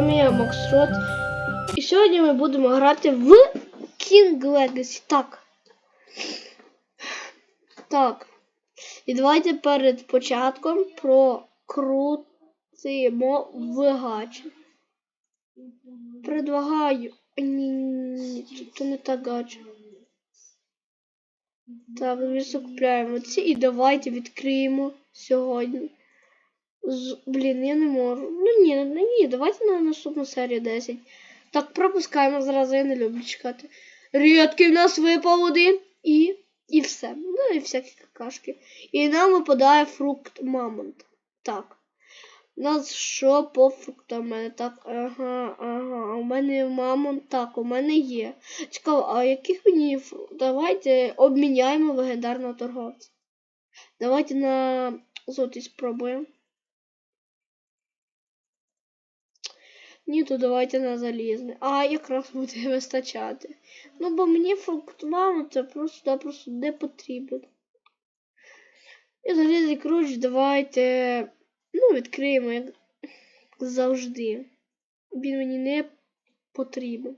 вами я Максрот. І сьогодні ми будемо грати в King Legacy. Так. Так. І давайте перед початком прокрутимо вгач. Предлагаю. Ні, ні, ні, це не так гач. Так, ми закупляємо ці і давайте відкриємо сьогодні. З... Блін, я не можу. Ну ні, ну ні, давайте на наступну серію 10. Так, пропускаємо зразу, я не люблю чекати. Рідкий в нас випав один і. І все. Ну і всякі какашки. І нам випадає фрукт мамонт. Так. У нас що по фруктам? У мене так. Ага, ага. У мене мамонт. Так, у мене є. Цікаво, а яких мені фру- Давайте обміняємо легендарного торговця. Давайте на золотий спробуємо. Ні, то давайте на залізне. А якраз буде вистачати. Ну, бо мені фрукт мамонта просто просто не потрібен. І залізний круч давайте. Ну, відкриємо, як завжди. Він мені не потрібен.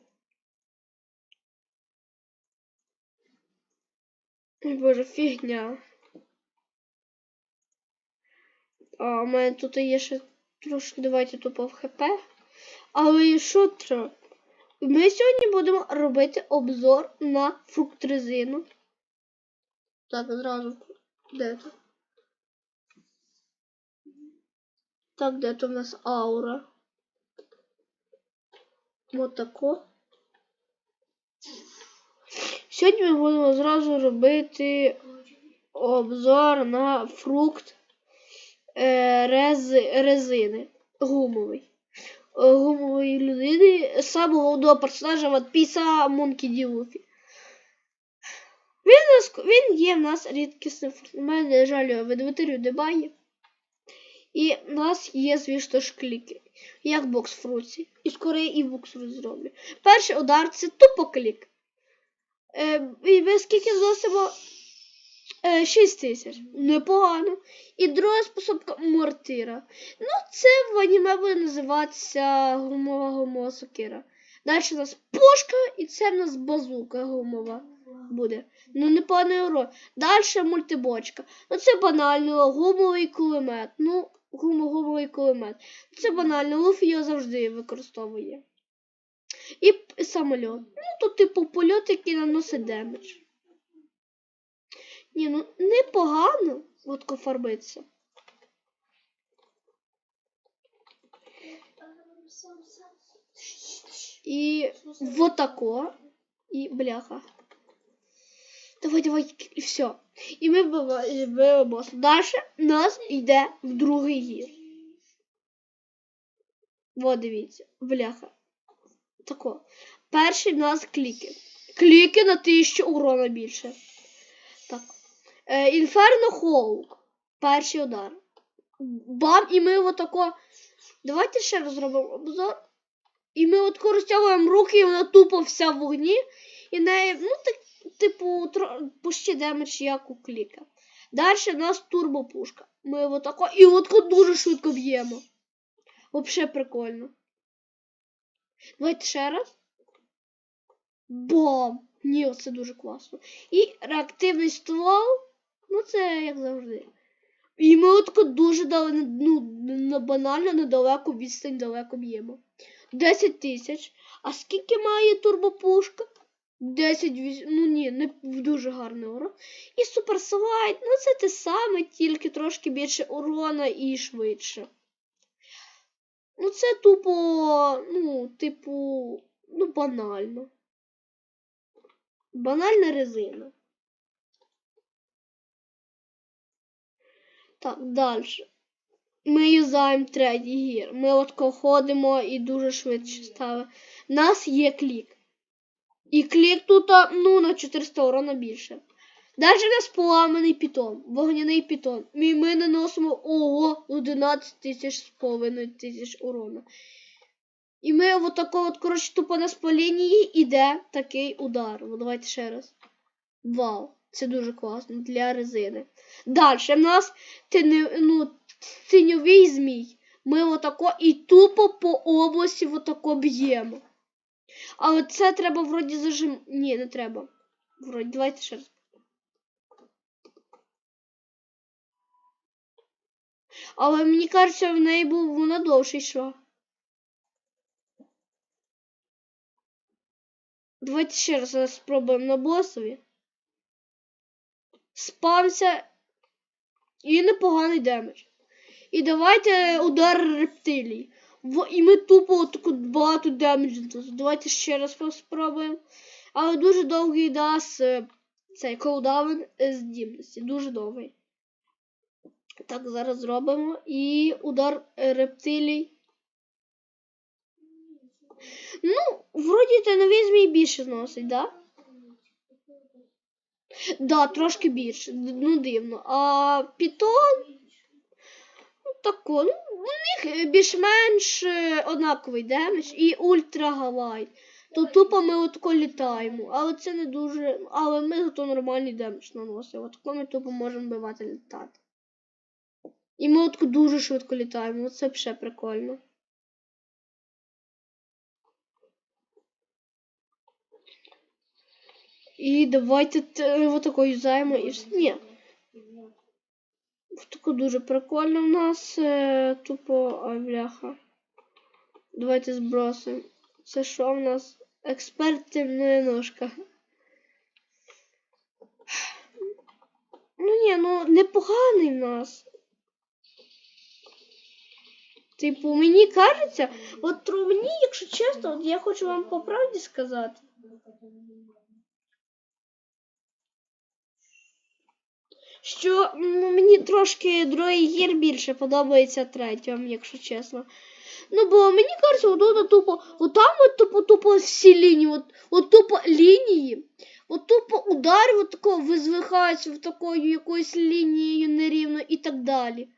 Ой, Боже, фігня. А у мене тут є ще трошки, давайте тупо в хп. Але що треба? Ми сьогодні будемо робити обзор на фруктрезину. Так, одразу. Де це? Так, де то в нас аура? Вот тако. Сьогодні ми будемо зразу робити обзор на фрукт е, рез, резини гумовий. Е, Гумової людини самого головного персонажа Monkey D. Luffy. Він, він є в нас рідкісним мене, на жаль, ведветерів немає. І в нас є, звісно ж, кліки. Як бокс фруці. І скоро і бокс зроблю. Перший удар це тупо клік. Е, і ми скільки зносимо? Е, 6 тисяч. Непогано. І друга способка мортира. Ну, це в аніме буде називатися гумова гумова сокира. Далі у нас пушка, і це в нас базука гумова буде. Ну, непоганий урон. Далі мультибочка. Ну, це банально гумовий кулемет. Ну, гумо-гумовий кулемет. Це банально, Луфі його завжди використовує. І п- самольот. Ну, то типу польот, який наносить демедж. Ні, ну непогано от фарбиться. І вот тако. І бляха. Давай, давай, і все. І ми вбили боса. Далі нас йде в другий гір. Вот дивіться, бляха. Тако. Перший в нас кліки. Кліки на 1000 урона більше. Так. Е, Інферно Хоук. Перший удар. Бам, і ми отако. Давайте ще раз зробимо обзор. І ми от розтягуємо руки, і вона тупо вся в вогні. І неї, ну, так, типу, почти демедж, як у кліка. Далі в нас турбопушка. Ми отако. І отако дуже швидко б'ємо. Вообще прикольно. Давайте ще раз. Бом! Ні, це дуже класно. І реактивний ствол. Ну, це як завжди. І ми отако дуже дали, ну, на банально недалеко відстань далеко б'ємо. 10 тисяч. А скільки має турбопушка? 10 віс- Ну ні, не дуже гарний урон. І суперслайд, ну це те саме, тільки трошки більше урона і швидше. Ну, це тупо, ну, типу, ну, банально. Банальна резина. Так, далі. Ми юзаємо третій гір. Ми от ходимо і дуже швидше ставимо. У нас є клік. І клік тут, ну, на 400 урона більше. Далі у нас поламаний пітон, вогняний пітон. І ми наносимо ого 11 тисяч з половиною тисяч урона. І ми от тако от, коротше, тупо на по лінії іде такий удар. Ну, давайте ще раз. Вау, це дуже класно для резини. Далі в нас тини, ну, тіньовий змій. ми отако і тупо по області отако б'ємо. Але це треба вроді зажим. Ні, не треба. Вроді, давайте ще раз. Але мені кажеться, в неї був вона довше йшла. Давайте ще раз спробуємо на босові. Спамся. І непоганий демедж. І давайте удар рептилій. І ми тупо таку багато демеджу. Давайте ще раз спробуємо. Але дуже довгий дасть е, цей колдаун здібності. Дуже довгий. Так, зараз зробимо. І удар рептилій. Ну, вроді те новий змій більше зносить, да? Да, трошки більше. Ну, дивно. А пітон. Ну. Ну, у них е, більш-менш е, однаковий демедж і ультра. То тупо ми отако літаємо. Але це не дуже. Але ми зато нормальний демедж наносимо. Отако ми тупо можемо вбивати літати. І ми отако дуже швидко літаємо. Це ще прикольно. І давайте т- отако юзаємо і все. Ні. Тако дуже прикольно в нас. Е, тупо ай, бляха. Давайте збросимо. Це що в нас? Експертивна ножка. Ну ні, ну непоганий в нас. Типу, мені кажеться, от тро- мені, якщо чесно, от я хочу вам по правді сказати. Що ну, мені трошки другий гір більше подобається третьому, якщо чесно. Ну, бо мені кажеться, от тут тупо, отам от тупо тупо всі лінії, от, от тупо лінії, от тупо удар от такого визвихається в такою якоюсь лінією нерівно і так далі.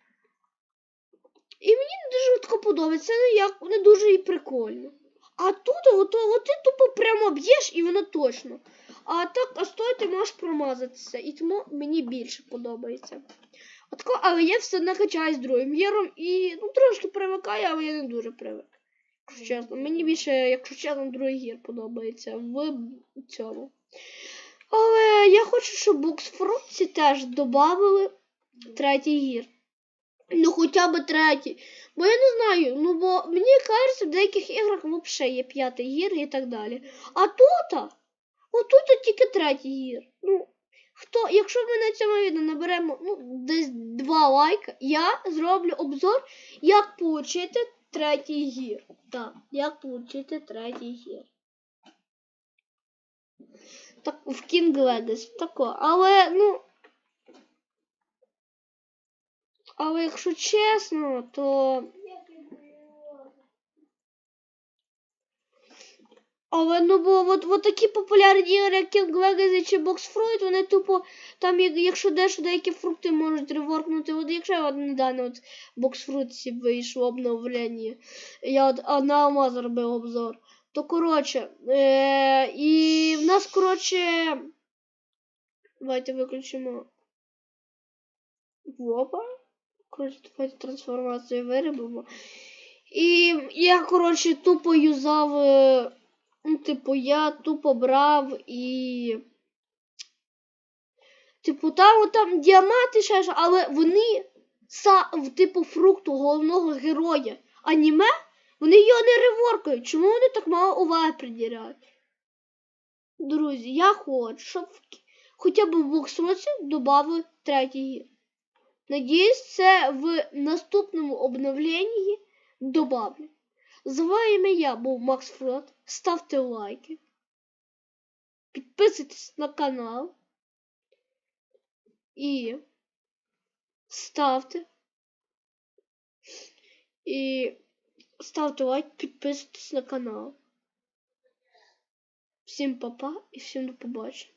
І мені не дуже тако подобається, це не, як, не дуже і прикольно. А тут от, от ти тупо прямо б'єш і воно точно. А так, а стоїть ти можеш промазатися. І тому мені більше подобається. Отко, але я все одно качаюсь другим гіром і ну, трошки привикаю, але я не дуже привик. Якщо чесно. Мені більше, якщо чесно, другий гір подобається в цьому. Але я хочу, щоб буксфрукці теж додали третій гір. Ну, хоча б третій. Бо я не знаю, ну бо мені кажеться, в деяких іграх взагалі є п'ятий гір і так далі. А тут, отут тільки третій гір. Ну, хто, якщо ми на цьому відео наберемо ну, десь два лайка, я зроблю обзор, як отримати третій гір. Так, як отримати третій гір. Так, в King Legacy, тако. Але, ну. Але якщо чесно, то. Але ну бо от, от такі популярні ігри, як King Legacy чи Box Fruit, вони тупо там, як- якщо дещо деякі фрукти можуть реворкнути, от якщо от недавно от Box Fruit вийшло обновлення, я от а, на Алмаз робив обзор, то коротше, е, і в нас, коротше, давайте виключимо Вопа. Коротше, давайте трансформацію виробимо. І я, коротше, тупо юзав. Ну, типу, я тупо брав і. Типу, там там діаманти ще ж, але вони са, типу фрукту головного героя аніме, вони його не реворкають. Чому вони так мало уваги приділяють? Друзі, я хочу, щоб хоча б в боксроці додали третій гір. Надіюсь, це в наступному обновленні добавлю. З вами я був Макс Фрод. Ставте лайки. Підписуйтесь на канал. І ставте. І ставте лайк, підписуйтесь на канал. Всім па-па і всім до побачення.